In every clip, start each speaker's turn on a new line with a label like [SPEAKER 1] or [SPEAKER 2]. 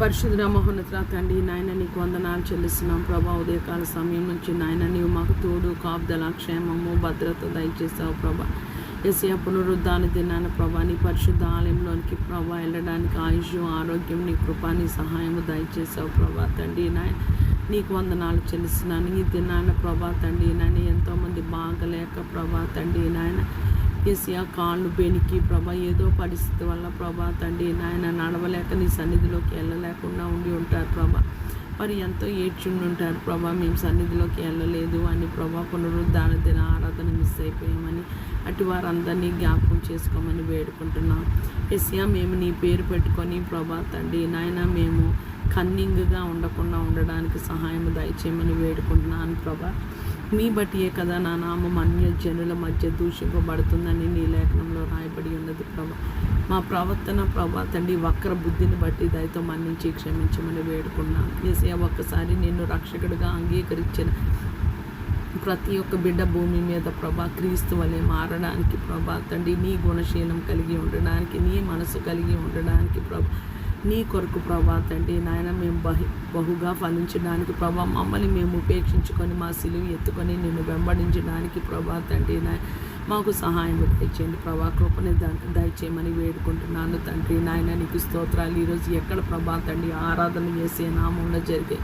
[SPEAKER 1] పరిశుద్ధ మహోన్నత తండ్రి నాయన నీకు వందనాలు చెల్లిస్తున్నాం. ప్రభా ఉదయకాల సమయం నుంచి నాయన నీవు మాకు తోడు కాపుదల క్షేమము భద్రత దయచేస్తావు ప్రభా. ఎస్ఏ పునరుద్ధాన దినాన ప్రభా నీ పరిశుద్ధ ఆలయంలోనికి ప్రభా వెళ్ళడానికి ఆయుష్ ఆరోగ్యం నీ కృపా నీ సహాయము దయచేసావు ప్రభా తండ్రి నాయన. నీకు వందనాలు చెల్లిస్తున్నాను. ఈ దినాన ప్రభా తండ్రి నాయన ఎంతోమంది బాగలేక ప్రభా తండ్రి నాయన ఏసియా కాళ్ళు బెనికి ప్రభా ఏదో పరిస్థితి వల్ల ప్రభా తండ్రి నాయన నడవలేక నీ సన్నిధిలోకి వెళ్ళలేకుండా ఉండి ఉంటారు ప్రభా. మరి ఎంతో ఏడ్చుండి ఉంటారు ప్రభా మేము సన్నిధిలోకి వెళ్ళలేదు అని ప్రభా పునరుద్ధాన దిన ఆరాధన మిస్ అయిపోయామని అటు వారందరినీ జ్ఞాపకం చేసుకోమని వేడుకుంటున్నాం. ఎస్యా మేము నీ పేరు పెట్టుకొని ప్రభా తండ్రి నాయన మేము కన్నింగ్గా ఉండకుండా ఉండడానికి సహాయం దయచేయమని వేడుకుంటున్నాను ప్రభా. మీ బట్టియే కదా నా నామం అన్య జనుల మధ్య దూషింపబడుతుందని నీ లేఖనంలో రాయబడి ఉన్నది ప్రభా. మా ప్రవర్తన ప్రభా తండ్రి వక్ర బుద్ధిని బట్టి దయతో మన్నించి క్షమించమని వేడుకున్నాను. ఏసే ఒక్కసారి నిన్ను రక్షకుడిగా అంగీకరించిన ప్రతి ఒక్క బిడ్డ భూమి మీద ప్రభా క్రీస్తు వలె మారడానికి ప్రభా తండ్రి నీ గుణశీలం కలిగి ఉండడానికి నీ మనసు కలిగి ఉండడానికి ప్రభా నీ కొరకు ప్రభా తండ్రి నాయన మేము బహి బహుగా ఫలించడానికి ప్రభా మమ్మల్ని మేము ఉపేక్షించుకొని మా సిలువు ఎత్తుకొని నిన్ను వెంబడించడానికి ప్రభా తండ్రి నాయన మాకు సహాయం దయచేయండి ప్రభా కృపని ద- దయచేయమని వేడుకుంటున్నాను తండ్రి. నాయన నీకు స్తోత్రాలు. ఈరోజు ఎక్కడ ప్రభా తండ్రి ఆరాధన చేసే నామంలో జరిగే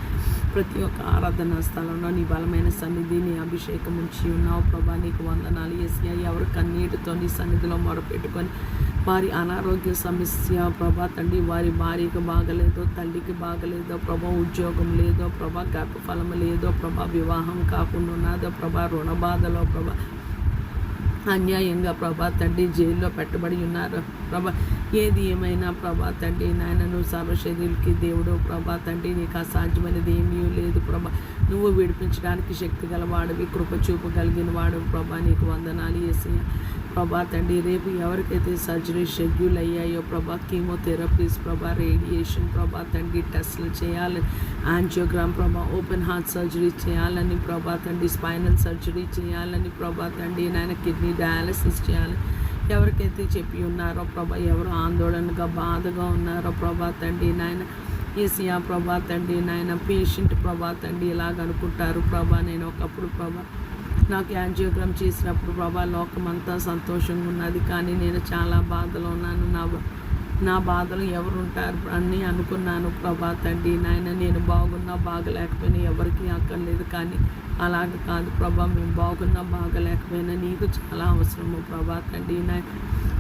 [SPEAKER 1] ప్రతి ఒక్క ఆరాధన స్థలంలో నీ బలమైన సన్నిధి నీ అభిషేకం ఉంచి ఉన్నావు ప్రభా. నీకు వందనాలు. వేసి ఎవరు కన్నీటితో నీ సన్నిధిలో మొరపెట్టుకొని వారి అనారోగ్య సమస్య ప్రభా తండ్రి వారి భార్యకి బాగలేదో తల్లికి బాగలేదో ప్రభా ఉద్యోగం లేదో ప్రభా గర్భఫలం లేదో ప్రభా వివాహం కాకుండా ఉన్నదో ప్రభా రుణ బాధలో ప్రభా అన్యాయంగా ప్రభా తండ్రి జైల్లో పెట్టబడి ఉన్నారు ప్రభా ఏది ఏమైనా ప్రభా తండ్రి నాయనను నువ్వు సర్వశరీరులకి దేవుడు ప్రభా తండ్రి నీకు అసాధ్యమైనది ఏమీ లేదు ప్రభా నువ్వు విడిపించడానికి శక్తి గలవాడివి కృప చూపగలిగిన వాడు ప్రభా నీకు వందనాలు వేసి ప్రభా తండ్రి రేపు ఎవరికైతే సర్జరీ షెడ్యూల్ అయ్యాయో ప్రభా కీమోథెరపీస్ ప్రభా రేడియేషన్ ప్రభా తండ్రి టెస్ట్లు చేయాలని యాంజియోగ్రామ్ ప్రభా ఓపెన్ హార్ట్ సర్జరీ చేయాలని ప్రభా తండ్రి స్పైనల్ సర్జరీ చేయాలని ప్రభా తండ్రి నాయన కిడ్నీ డయాలసిస్ చేయాలని ఎవరికైతే చెప్పి ఉన్నారో ప్రభా ఎవరు ఆందోళనగా బాధగా ఉన్నారో ప్రభా తండ్రి నాయన ఏసియా ప్రభా తండ్రి నాయన పేషెంట్ ప్రభా తండ్రి ఇలాగ అనుకుంటారు. ప్రభా నేను ఒకప్పుడు ప్రభా నాకు యాంజియోగ్రామ్ చేసినప్పుడు ప్రభా లోకం అంతా సంతోషంగా ఉన్నది కానీ నేను చాలా బాధలో ఉన్నాను. నా నా బాధలు ఎవరుంటారు? అని అనుకున్నాను ప్రభా తండ్రి. నాయన నేను బాగున్నా బాగలేకపోయినా ఎవరికీ అక్కర్లేదు కానీ అలాగ కాదు ప్రభా మేము బాగున్నా బాగలేకపోయినా నీకు చాలా అవసరము ప్రభా తండ్రి. నాయన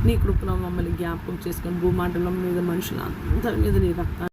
[SPEAKER 1] నీ కృపలో మమ్మల్ని జ్ఞాపకం చేసుకొని భూమండలం మీద మనుషులు అందరి మీద నీ రక్తాన్ని